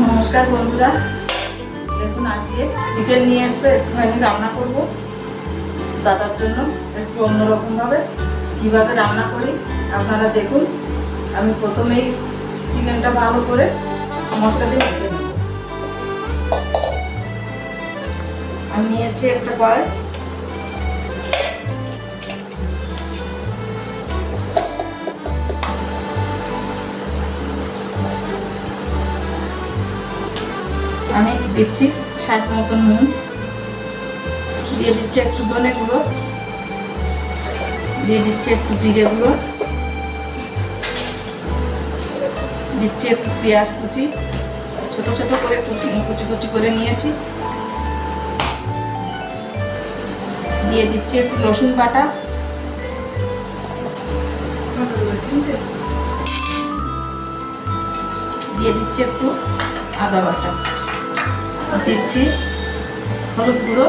নমস্কার বন্ধুরা। দেখুন, আজকে চিকেন নিয়ে এসছে। একটুখানি রান্না করব। দাদার জন্য একটু অন্যরকমভাবে কীভাবে রান্না করি, আপনারা দেখুন। আমি প্রথমেই চিকেনটা ভালো করে মশলা দিয়ে মেখে নেব। আমি নিয়েছি একটা কড়াই। আমি দিচ্ছি স্বাদ মতন নুন। দিয়ে দিচ্ছি একটু ধনে গুঁড়ো। দিয়ে দিচ্ছি একটু জিরে গুঁড়ো। দিচ্ছি একটু পেঁয়াজ কুচি। ছোট ছোট করে কুচি কুচি করে নিয়েছি। দিয়ে দিচ্ছি একটু রসুন বাটা। দিয়ে দিচ্ছি একটু আদা বাটা। দিচ্ছি হলুদ গুঁড়ো।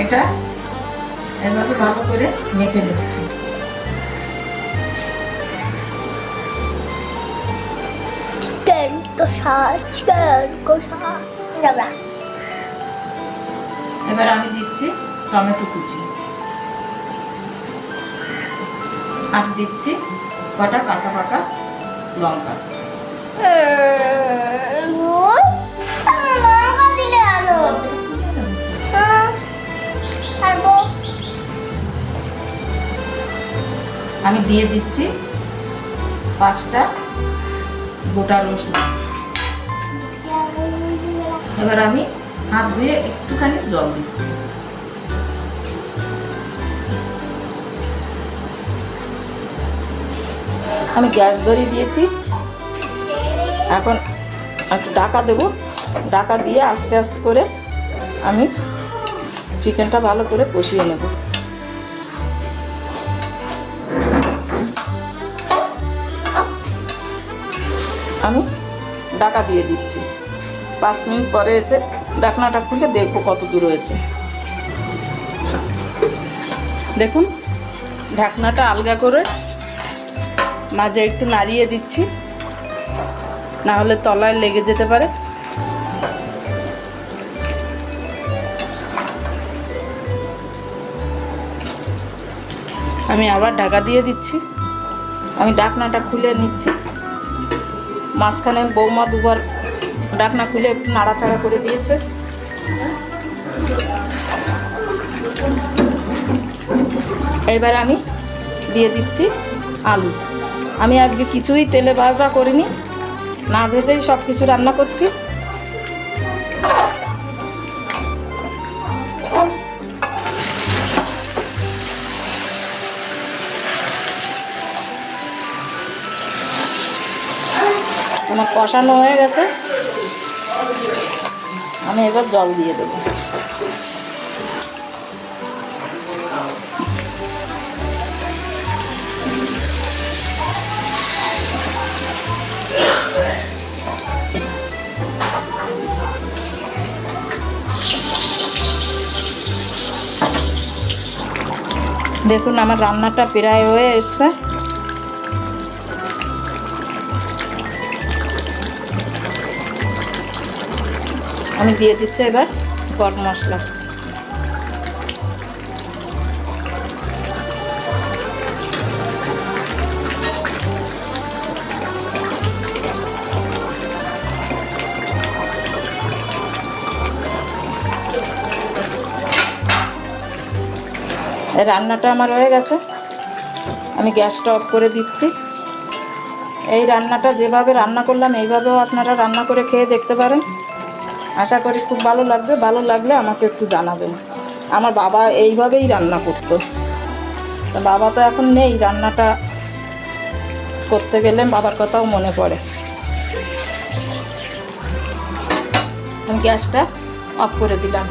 এটা এভাবে ভালো করে মেখে নিচ্ছি। এবার আমি দিচ্ছি টমেটো কুচি। আর দিচ্ছি কটা কাঁচা পাকা লঙ্কা। আমি দিয়ে দিচ্ছি পাঁচটা গোটা রসুন। এবার আমি হাত ধুয়ে একটুখানি জল দিচ্ছি। আমি গ্যাস ধরিয়ে দিয়েছি। এখন একটু ডাকা দেবো। ডাকা দিয়ে আস্তে আস্তে করে আমি চিকেনটা ভালো করে কষিয়ে নেব। আমি ডাকা দিয়ে দিচ্ছি। পাঁচ মিনিট পরে এসে ডাকনাটা খুলে দেখব কত দূর হয়েছে। দেখুন, ঢাকনাটা আলগা করে মাঝে একটু নাড়িয়ে দিচ্ছি। না হলে তলায় লেগে যেতে পারে। আমি আবার ঢাকা দিয়ে দিচ্ছি। আমি ডাকনাটা খুলে নিচ্ছি। মাঝখানে বৌমা দুবার ডাকনা খুলে একটু নাড়াচাড়া করে দিয়েছে। এবার আমি দিয়ে দিচ্ছি আলু। আমি আজকে কিছুই তেলে ভাজা করিনি। না ভেজেই সব কিছু রান্না করছি। আমার কষানো হয়ে গেছে। আমি এবার জল দিয়ে দেবো। দেখুন আমার রান্নাটা প্রায় হয়ে এসছে। আমি দিয়ে দিচ্ছি এবার গরম মশলা। রান্নাটা আমার হয়ে গেছে। আমি গ্যাসটা অফ করে দিচ্ছি। এই রান্নাটা যেভাবে রান্না করলাম, এইভাবেও আপনারা রান্না করে খেয়ে দেখতে পারেন। আশা করি খুব ভালো লাগবে। ভালো লাগলে আমাকে একটু জানাবেন। আমার বাবা এইভাবেই রান্না করতো। বাবা তো এখন নেই, রান্নাটা করতে গেলে বাবার কথাও মনে পড়ে। আমি গ্যাসটা অফ করে দিলাম।